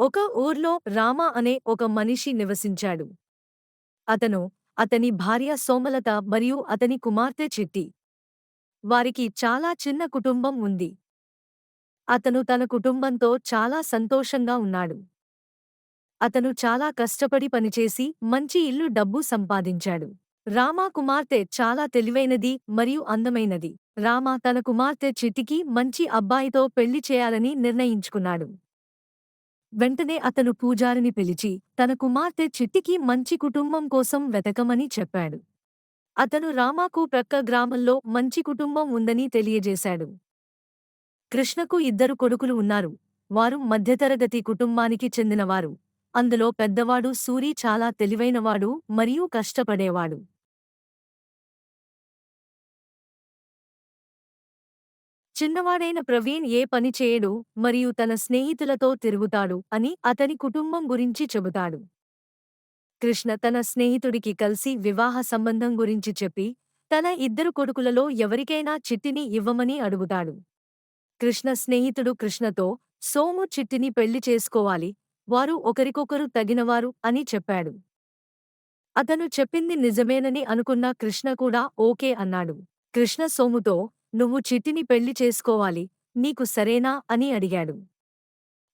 ఒక ఊర్లో రామ అనే ఒక మనిషి నివసించాడు. అతను అతని భార్య సోమలత మరియు అతని కుమార్తె చిట్టి. వారికి చాలా చిన్న కుటుంబం ఉంది. అతను తన కుటుంబంతో చాలా సంతోషంగా ఉన్నాడు. అతను చాలా కష్టపడి పనిచేసి మంచి ఇల్లు డబ్బు సంపాదించాడు. రామా కుమార్తె చాలా తెలివైనది మరియు అందమైనది. రామ తన కుమార్తె చిట్టికి మంచి అబ్బాయితో పెళ్ళి చేయాలని నిర్ణయించుకున్నాడు. వెంటనే అతను పూజారిని పిలిచి తన కుమార్తె చిట్టికి మంచి కుటుంబం కోసం వెతకమని చెప్పాడు. అతను రామాకు ప్రక్క గ్రామంలో మంచి కుటుంబం ఉందని తెలియజేశాడు. కృష్ణకు ఇద్దరు కొడుకులు ఉన్నారు. వారు మధ్యతరగతి కుటుంబానికి చెందినవారు. అందులో పెద్దవాడు సూరి చాలా తెలివైనవాడు మరియు కష్టపడేవాడు. చిన్నవాడైన ప్రవీణ్ ఏ పని చేయడు మరియు తన స్నేహితులతో తిరుగుతాడు అని అతని కుటుంబం గురించి చెబుతాడు. కృష్ణ తన స్నేహితుడికి కలిసి వివాహ సంబంధం గురించి చెప్పి తన ఇద్దరు కొడుకులలో ఎవరికైనా చిట్టిని ఇవ్వమని అడుగుతాడు. కృష్ణ స్నేహితుడు కృష్ణతో సోము చిట్టిని పెళ్ళి చేసుకోవాలి వారు ఒకరికొకరు తగినవారు అని చెప్పాడు. అతను చెప్పింది నిజమేనని అనుకున్న కృష్ణ కూడా ఓకే అన్నాడు. కృష్ణ సోముతో నువ్వు చిట్టిని పెళ్ళి చేసుకోవాలి నీకు సరేనా అని అడిగాడు.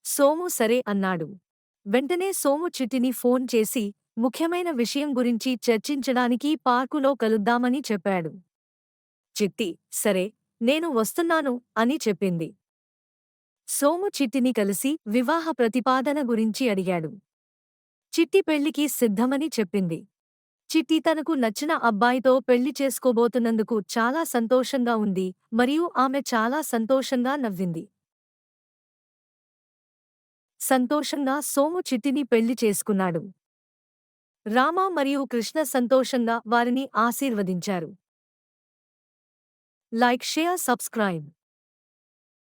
సోము సరే అన్నాడు. వెంటనే సోము చిట్టిని ఫోన్ చేసి ముఖ్యమైన విషయం గురించి చర్చించడానికి పార్కులో కలుద్దామని చెప్పాడు. చిట్టి సరే నేను వస్తున్నాను అని చెప్పింది. సోము చిట్టిని కలిసి వివాహ ప్రతిపాదన గురించి అడిగాడు. చిట్టి పెళ్ళికి సిద్ధమని చెప్పింది. చిట్టి తనకు నచ్చిన అబ్బాయితో పెళ్ళి చేసుకోబోతున్నందుకు చాలా సంతోషంగా ఉంది మరియు ఆమె చాలా సంతోషంగా నవ్వింది. సంతోషంగా సోము చిట్టిని పెళ్ళి చేసుకున్నాడు. రామ మరియు కృష్ణ సంతోషంగా వారిని ఆశీర్వదించారు. Like share subscribe.